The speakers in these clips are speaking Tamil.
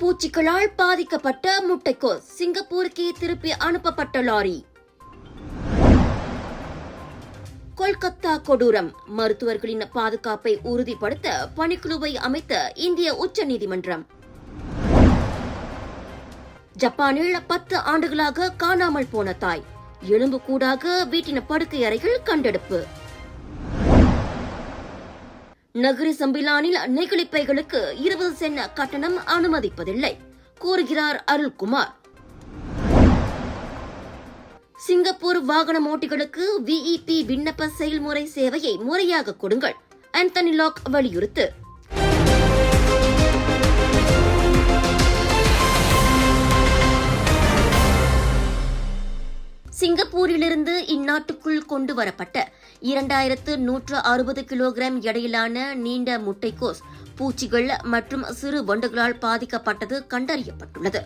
பூச்சிகளால் பாதிக்கப்பட்ட முட்டைக்கோஸ் சிங்கப்பூருக்கு திருப்பி அனுப்பப்பட்ட லாரி. கொல்கத்தா கொடூரம். மருத்துவர்களின் பாதுகாப்பை உறுதிப்படுத்த பணிக்குழுவை அமைத்த இந்திய உச்சநீதிமன்றம். ஜப்பானில் பத்து ஆண்டுகளாக காணாமல் போன தாய். எலும்பு கூடாக வீட்டின் படுக்கை அறைகள் கண்டெடுப்பு. நகரி சம்பிலானில் நெகிழிப்பைகளுக்கு இருபது சென்ட் கட்டணம் அனுமதிப்பதில்லை கூறுகிறார் அருள்குமார். சிங்கப்பூர் வாகன ஓட்டிகளுக்கு விஇபி விண்ணப்ப செயல்முறை சேவையை முறையாக கொடுங்கள் ஆந்தனி லாக் வலியுறுத்து. சிங்கப்பூரிலிருந்து இந்நாட்டுக்குள் கொண்டு வரப்பட்ட இரண்டாயிரத்து நூற்று அறுபது கிலோகிராம் எடையிலான நீண்ட முட்டைக்கோஸ் பூச்சிகள் மற்றும் சிறு வண்டுகளால் பாதிக்கப்பட்டது கண்டறியப்பட்டுள்ளது.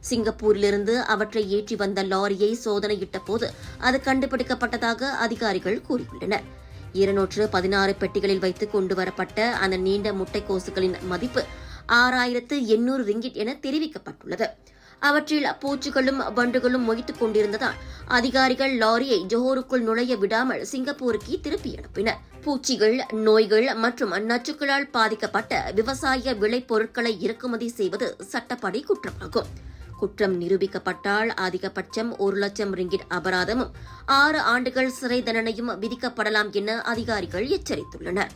சிங்கப்பூரிலிருந்து அவற்றை ஏற்றி வந்த லாரியை சோதனையிட்ட போது அது கண்டுபிடிக்கப்பட்டதாக அதிகாரிகள் கூறியுள்ளனர். இருநூற்று பதினாறு பெட்டிகளில் வைத்து கொண்டு வரப்பட்ட அந்த நீண்ட முட்டைக்கோசுகளின் மதிப்பு ஆறாயிரத்து எண்ணூறு ரிங்கிட் என தெரிவிக்கப்பட்டுள்ளது. அவற்றில் பூச்சிகளும் வண்டுகளும் மொய்த்துக் கொண்டிருந்ததால் அதிகாரிகள் லாரியை ஜோஹோருக்குள் நுழைய விடாமல் சிங்கப்பூருக்கு திருப்பி அனுப்பினர். பூச்சிகள் நோய்கள் மற்றும் நச்சுக்களால் பாதிக்கப்பட்ட விவசாய விளைபொருட்களை இறக்குமதி செய்வது சட்டப்படி குற்றமாகும். குற்றம் நிரூபிக்கப்பட்டால் அதிகபட்சம் ஒரு லட்சம் ரிங்கிட் அபராதமும் ஆறு ஆண்டுகள் சிறை தண்டனையும் விதிக்கப்படலாம் என அதிகாரிகள் எச்சரித்துள்ளனர்.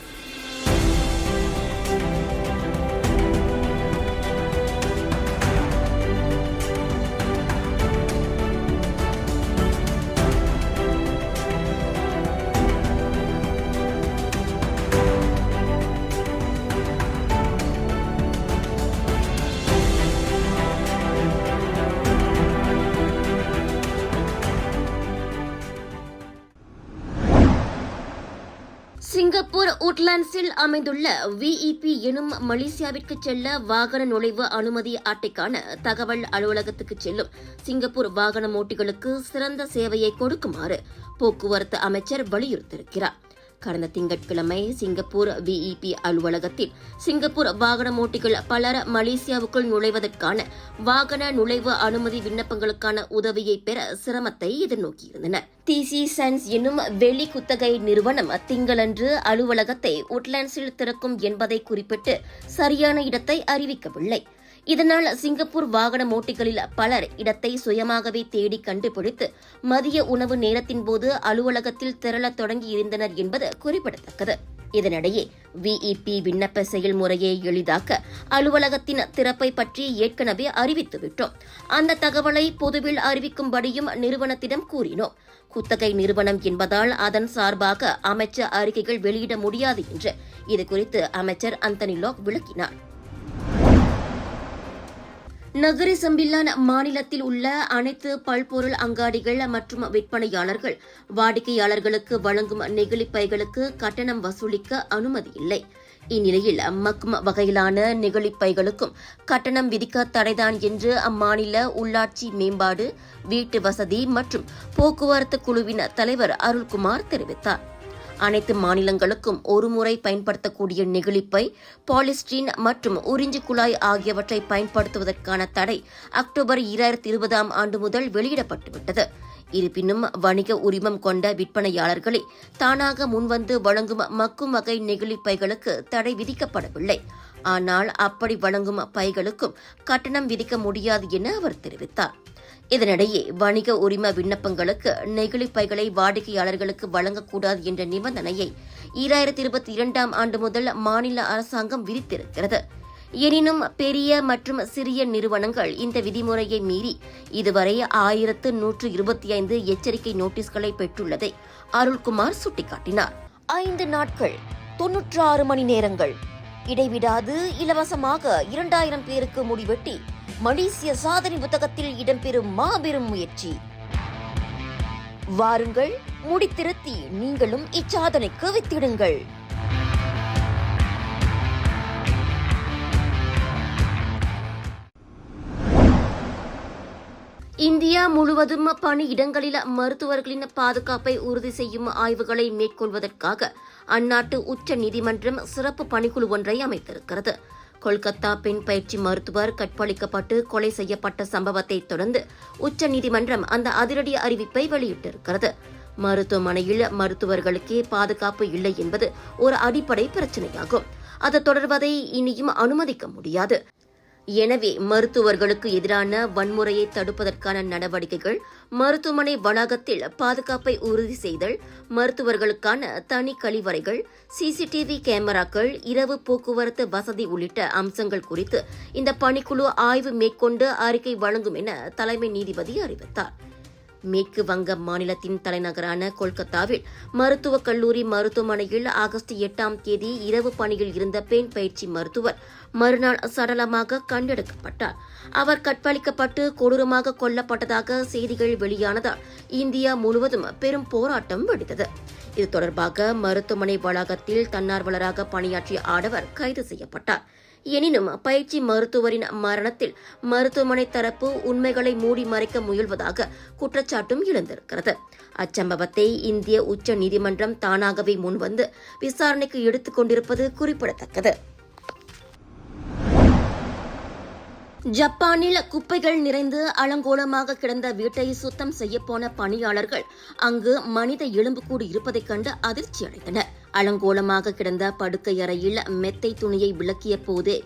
சிங்கப்பூர் அமைந்துள்ள விஇபி எனும் மலேசியாவிற்கு செல்ல வாகன நுழைவு அனுமதி அட்டைக்கான தகவல் அலுவலகத்துக்கு செல்லும் சிங்கப்பூர் வாகன ஓட்டிகளுக்கு சிறந்த சேவையை கொடுக்குமாறு போக்குவரத்து அமைச்சர் வலியுறுத்தியிருக்கிறார். கடந்த திங்கட்கிழமை சிங்கப்பூர் விஇபி அலுவலகத்தில் சிங்கப்பூர் வாகன ஓட்டிகள் பலர் மலேசியாவுக்குள் நுழைவதற்கான வாகன நுழைவு அனுமதி விண்ணப்பங்களுக்கான உதவியை பெற சிரமத்தை எதிர்நோக்கியிருந்தனர். டிசி சன்ஸ் என்னும் வெளி குத்தகை நிறுவனம் திங்களன்று அலுவலகத்தை உட்லாண்ட்ஸில் திறக்கும் என்பதை குறிப்பிட்டு சரியான இடத்தை அறிவிக்கவில்லை. இதனால் சிங்கப்பூர் வாகன ஓட்டிகளில் பலர் இடத்தை சுயமாகவே தேடி கண்டுபிடித்து மதிய உணவு நேரத்தின் போது அலுவலகத்தில் திரளத் தொடங்கி இருந்தனர் என்பது குறிப்பிடத்தக்கது. இதனிடையே விஇபி விண்ணப்ப செயல்முறையை எளிதாக்க அலுவலகத்தின் திறப்பை பற்றி ஏற்கனவே அறிவித்துவிட்டோம். அந்த தகவலை பொதுவில் அறிவிக்கும்படியும் நிறுவனத்திடம் கூறினோம். குத்தகை நிறுவனம் என்பதால் அதன் சார்பாக அமைச்சர் அறிக்கைகள் வெளியிட முடியாது என்று. இதுகுறித்து அமைச்சர் அந்தனி லாக் விளக்கினார். நகரி சம்பில்லான் மாநிலத்தில் உள்ள அனைத்து பல்பொருள் அங்காடிகள் மற்றும் விற்பனையாளர்கள் வாடிக்கையாளர்களுக்கு வழங்கும் நெகிழிப்பைகளுக்கு கட்டணம் வசூலிக்க அனுமதி இல்லை. இந்நிலையில் மக்கும் வகையிலான நெகிழிப்பைகளுக்கும் கட்டணம் விதிக்க தடைதான் என்று அம்மாநில உள்ளாட்சி மேம்பாடு வீட்டு வசதி மற்றும் போக்குவரத்து குழுவின் தலைவர் அருள்குமார் தெரிவித்தார். அனைத்து மாநிலங்களுக்கும் ஒருமுறை பயன்படுத்தக்கூடிய நெகிழிப்பை பாலிஸ்டீன் மற்றும் உறிஞ்சு குழாய் ஆகியவற்றை பயன்படுத்துவதற்கான தடை அக்டோபர் இரண்டாயிரத்தி இருபதாம் ஆண்டு முதல் வெளியிடப்பட்டுவிட்டது. இருப்பினும் வணிக உரிமம் கொண்ட விற்பனையாளர்களை தானாக முன்வந்து வழங்கும் மக்கும் வகை நெகிழிப்பைகளுக்கு தடை விதிக்கப்படவில்லை. ஆனால் அப்படி வழங்கும் பைகளுக்கும் கட்டணம் விதிக்க முடியாது என அவர் தெரிவித்தார். இதனிடையே வணிக உரிம விண்ணப்பங்களுக்கு நெகிழிப்பைகளை வாடிக்கையாளர்களுக்கு வழங்கக்கூடாது என்ற நிபந்தனையை ஈராயிரத்தி இருபத்தி இரண்டாம் ஆண்டு முதல் மாநில அரசாங்கம் விதித்திருக்கிறது. எனினும் பெரிய மற்றும் சிறிய நிறுவனங்கள் இந்த விதிமுறையை மீறி இதுவரை ஆயிரத்து நூற்று இருபத்தி ஐந்து எச்சரிக்கை நோட்டீஸ்களை பெற்றுள்ளதை அருள்குமார் சுட்டிக்காட்டினார். ஐந்து நாட்கள் தொன்னூற்று ஆறு மணி நேரங்கள். இடைவிடாது இலவசமாக இரண்டாயிரம் பேருக்கு முடிவெட்டி மலேசிய சாதனை புத்தகத்தில் இடம்பெறும் மாபெரும் முயற்சி. வாருங்கள் முடித்திருத்தி நீங்களும் இச்சாதனைக்கு வித்திடுங்கள். இந்தியா முழுவதும் பணியிடங்களில் மருத்துவர்களின் பாதுகாப்பை உறுதி செய்யும் ஆய்வுகளை மேற்கொள்வதற்காக அந்நாட்டு உச்ச நீதிமன்றம் சிறப்பு பணிக்குழு ஒன்றை அமைத்திருக்கிறது. கொல்கத்தா பெண் பயிற்சி மருத்துவர் கற்பழிக்கப்பட்டு கொலை செய்யப்பட்ட சம்பவத்தை தொடர்ந்து உச்சநீதிமன்றம் அந்த அதிரடி அறிவிப்பை வெளியிட்டிருக்கிறது. மருத்துவமனையில் மருத்துவர்களுக்கே பாதுகாப்பு இல்லை என்பது ஒரு அடிப்படை பிரச்சனையாகும். அது தொடர்வதை இனியும் அனுமதிக்க முடியாது. எனவே மருத்துவர்களுக்கு எதிரான வன்முறையை தடுப்பதற்கான நடவடிக்கைகள் மருத்துவமனை வளாகத்தில் பாதுகாப்பை உறுதி செய்தல் மருத்துவர்களுக்கான தனி கழிவறைகள் சிசிடிவி கேமராக்கள் இரவு போக்குவரத்து வசதி உள்ளிட்ட அம்சங்கள் குறித்து இந்த பணிக்குழு ஆய்வு மேற்கொண்டு அறிக்கை வழங்கும் என தலைமை நீதிபதி அறிவித்தார். மேற்கு வங்க மாநிலத்தின் தலைநகரான கொல்கத்தாவில் மருத்துவக் கல்லூரி மருத்துவமனையில் ஆகஸ்ட் எட்டாம் தேதி இரவு பணியில் இருந்த பெண் பயிற்சி மருத்துவர் மறுநாள் சடலமாக கண்டெடுக்கப்பட்டார். அவர் கற்பழிக்கப்பட்டு கொடூரமாக கொல்லப்பட்டதாக செய்திகள் வெளியானதால் இந்தியா முழுவதும் பெரும் போராட்டம் வெடித்தது. இது தொடர்பாக மருத்துவமனை வளாகத்தில் தன்னார்வலராக பணியாற்றிய ஆடவர் கைது செய்யப்பட்டார். எனினும் பயிற்சி மருத்துவரின் மரணத்தில் மருத்துவமனை தரப்பு உண்மைகளை மூடி மறைக்க முயல்வதாக குற்றச்சாட்டும் எழுந்திருக்கிறது. அச்சம்பவத்தை இந்திய உச்ச நீதிமன்றம் தானாகவே முன்வந்து விசாரணைக்கு எடுத்துக் கொண்டிருப்பது குறிப்பிடத்தக்கது. ஜப்பானில் குப்பைகள் நிறைந்து அலங்கோலமாக கிடந்த வீட்டை சுத்தம் செய்யப்போன பணியாளர்கள் அங்கு மனித எலும்புக்கூடு இருப்பதைக் கண்டு அதிர்ச்சி அடைந்தனர் அலங்கோலமாக கிடந்த படுக்கை அறையில் மெத்தை துணியை விளக்கிய போதே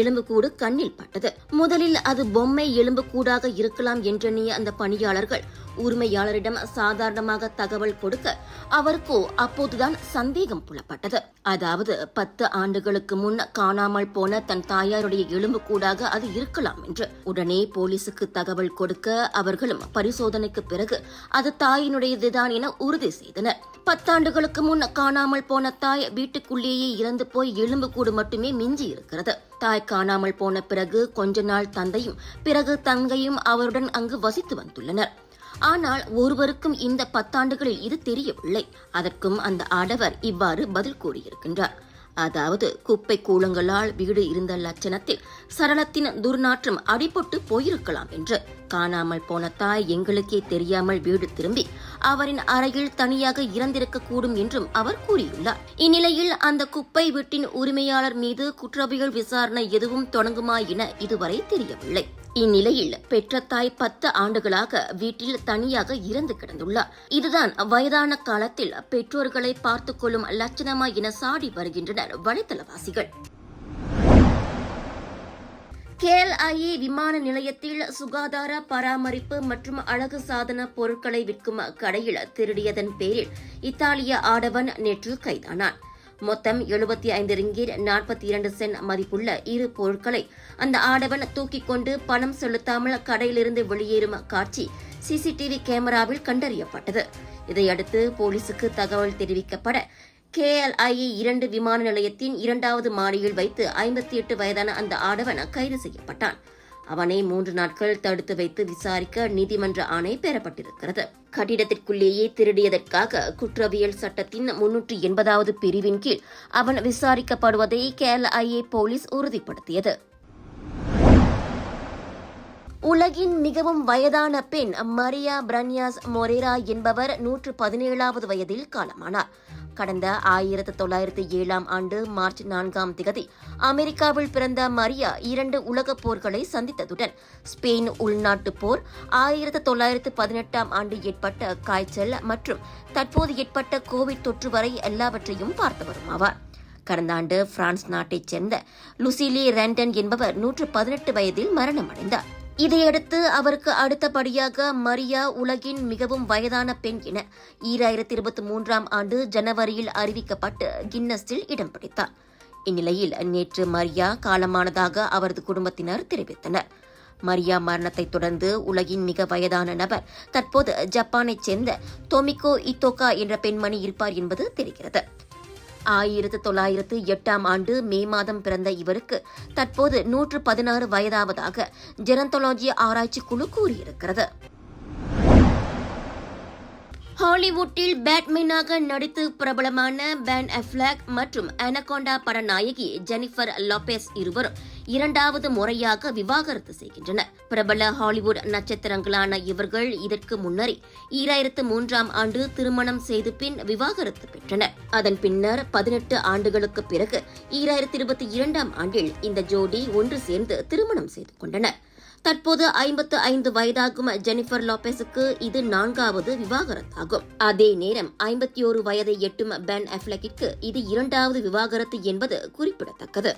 எலும்புக்கூடு கண்ணில் பட்டது. முதலில் அது பொம்மை எலும்புக்கூடாக இருக்கலாம் என்றெண்ணிய அந்த பணியாளர்கள் உரிமையாளரிடம் சாதாரணமாக தகவல் கொடுக்க அவருக்கோ அப்போதுதான் சந்தேகம் புலப்பட்டது. அதாவது பத்து ஆண்டுகளுக்கு முன் காணாமல் போன தன் தாயாருடைய எலும்புக்கூடாக அது இருக்கலாம் என்று. உடனே போலீசுக்கு தகவல் கொடுக்க அவர்களும் பரிசோதனைக்கு பிறகு அது தாயினுடையதுதான் என உறுதி செய்தனர். பத்தாண்டுகளுக்கு முன் காணாமல் போன தாய் வீட்டுக்குள்ளேயே இறந்து போய் எலும்புக்கூடு மட்டுமே மிஞ்சி இருக்கிறது தாய் காணாமல் போன பிறகு கொஞ்ச நாள் தந்தையும் பிறகு தங்கையும் அவருடன் அங்கு வசித்து வந்துள்ளனர். ஆனால் ஒருவருக்கும் இந்த பத்தாண்டுகளில் இது தெரியவில்லை. அதற்கும் அந்த ஆடவர் இவ்வாறு பதில் கூறியிருக்கின்றார். அதாவது குப்பை கூலங்களால் வீடு இருந்த லட்சணத்தில் சரளத்தின் துர்நாற்றம் அடிபட்டு போயிருக்கலாம் என்று. காணாமல் போன தாய் எங்களுக்கே தெரியாமல் வீடு திரும்பி அவரின் அறையில் தனியாக இறந்திருக்க கூடும் என்றும் அவர் கூறியுள்ளார். இந்நிலையில் அந்த குப்பை வீட்டின் உரிமையாளர் மீது குற்றவியல் விசாரணை எதுவும் தொடங்குமா என இதுவரை தெரியவில்லை. இந்நிலையில் பெற்ற தாய் பத்து ஆண்டுகளாக வீட்டில் தனியாக இறந்து கிடந்துள்ளார். இதுதான் வயதான காலத்தில் பெற்றோர்களை பார்த்துக் கொள்ளும் லட்சணமா என சாடி வருகின்றனர் வலைத்தளவாசிகள் கேஎல்ஐஏ விமான நிலையத்தில் சுகாதார பராமரிப்பு மற்றும் அழகு சாதன பொருட்களை விற்கும் கடையில் திருடியதன் பேரில் இத்தாலிய ஆடவன் நேற்று கைதானான். மொத்தம் எழுபத்தி ஐந்து ரிங்கீர் நாற்பத்தி இரண்டு சென்ட் மதிப்புள்ள இரு பொருட்களை அந்த ஆடவன் தூக்கிக் கொண்டு பணம் செலுத்தாமல் கடையிலிருந்து வெளியேறும் காட்சி சிசிடிவி கேமராவில் கண்டறியப்பட்டது. இதையடுத்து போலீசுக்கு தகவல் தெரிவிக்கப்பட கேஎல்ஐஏ இரண்டு விமான நிலையத்தின் இரண்டாவது மாடியில் வைத்து ஐம்பத்தி எட்டு வயதான அந்த ஆடவன் கைது செய்யப்பட்டான். அவனை மூன்று நாட்கள் தடுத்து வைத்து விசாரிக்க நீதிமன்ற ஆணை பெறப்பட்டிருக்கிறது. கட்டிடத்திற்குள்ளேயே திருடியதற்காக குற்றவியல் சட்டத்தின் முன்னூற்றி எண்பதாவது பிரிவின் கீழ் அவன் விசாரிக்கப்படுவதை கேஎல்ஐஏ போலீஸ் உறுதிப்படுத்தியது. உலகின் மிகவும் வயதான பெண் மரியா பிரன்யாஸ் மொரேரா என்பவர் நூற்று பதினேழாவது வயதில் காலமானார். கடந்த ஆயிரத்து தொள்ளாயிரத்து ஏழாம் ஆண்டு மார்ச் நான்காம் திகதி அமெரிக்காவில் பிறந்த மரியா இரண்டு உலகப் போர்களை சந்தித்ததுடன் ஸ்பெயின் உள்நாட்டுப் போர் ஆயிரத்து தொள்ளாயிரத்து பதினெட்டாம் ஆண்டு ஏற்பட்ட காய்ச்சல் மற்றும் தற்போது ஏற்பட்ட கோவிட் தொற்று வரை எல்லாவற்றையும் பார்த்தவரும் ஆவார். கடந்த ஆண்டு பிரான்ஸ் நாட்டைச் சேர்ந்த லுசிலி ரெண்டன் என்பவர் நூற்று பதினெட்டு வயதில் மரணமடைந்தார். இதையடுத்து அவருக்கு அடுத்தபடியாக மரியா உலகின் மிகவும் வயதான பெண் என ஈராயிரத்தி இருபத்தி மூன்றாம் ஆண்டு ஜனவரியில் அறிவிக்கப்பட்டு கின்னஸில் இடம் பிடித்தார். இந்நிலையில் நேற்று மரியா காலமானதாக அவரது குடும்பத்தினர் தெரிவித்தனர். மரியா மரணத்தை தொடர்ந்து உலகின் மிக வயதான நபர் தற்போது ஜப்பானைச் சேர்ந்த டொமிகோ இத்தோகா என்ற பெண்மணி இருப்பார் என்பது தெரிகிறது. ஆயிரத்து தொள்ளாயிரத்து எட்டாம் ஆண்டு மே மாதம் பிறந்த இவருக்கு தற்போது நூற்று பதினாறு வயதாவதாக ஜெரந்தோலஜி ஆராய்ச்சி குழு கூறியிருக்கிறது. ஹாலிவுட்டில் பேட்மேனாக நடித்து பிரபலமான பேன் அஃப்லாக் மற்றும் அனகோண்டா பட நாயகி ஜெனிஃபர் லாபெஸ் இருவரும் இரண்டாவது முறையாக விவாகரத்து செய்கின்றனர். பிரபல ஹாலிவுட் நட்சத்திரங்களான இவர்கள் இதற்கு முன்னரே ஈராயிரத்து மூன்றாம் ஆண்டு திருமணம் செய்து பின் விவாகரத்து பெற்றனர். அதன் பின்னர் பதினெட்டு ஆண்டுகளுக்கு பிறகு ஈராயிரத்து இருபத்தி இரண்டாம் ஆண்டில் இந்த ஜோடி ஒன்று சேர்ந்து திருமணம் செய்து கொண்டனர். தற்போது ஐம்பத்து ஐந்து வயதாகும் ஜெனிஃபர் லாபெஸுக்கு இது நான்காவது விவாகரத்தாகும். அதே நேரம் ஐம்பத்தி ஒரு வயதை எட்டும் பென் அஃப்லக்கிற்கு இது இரண்டாவது விவாகரத்து என்பது குறிப்பிடத்தக்கது.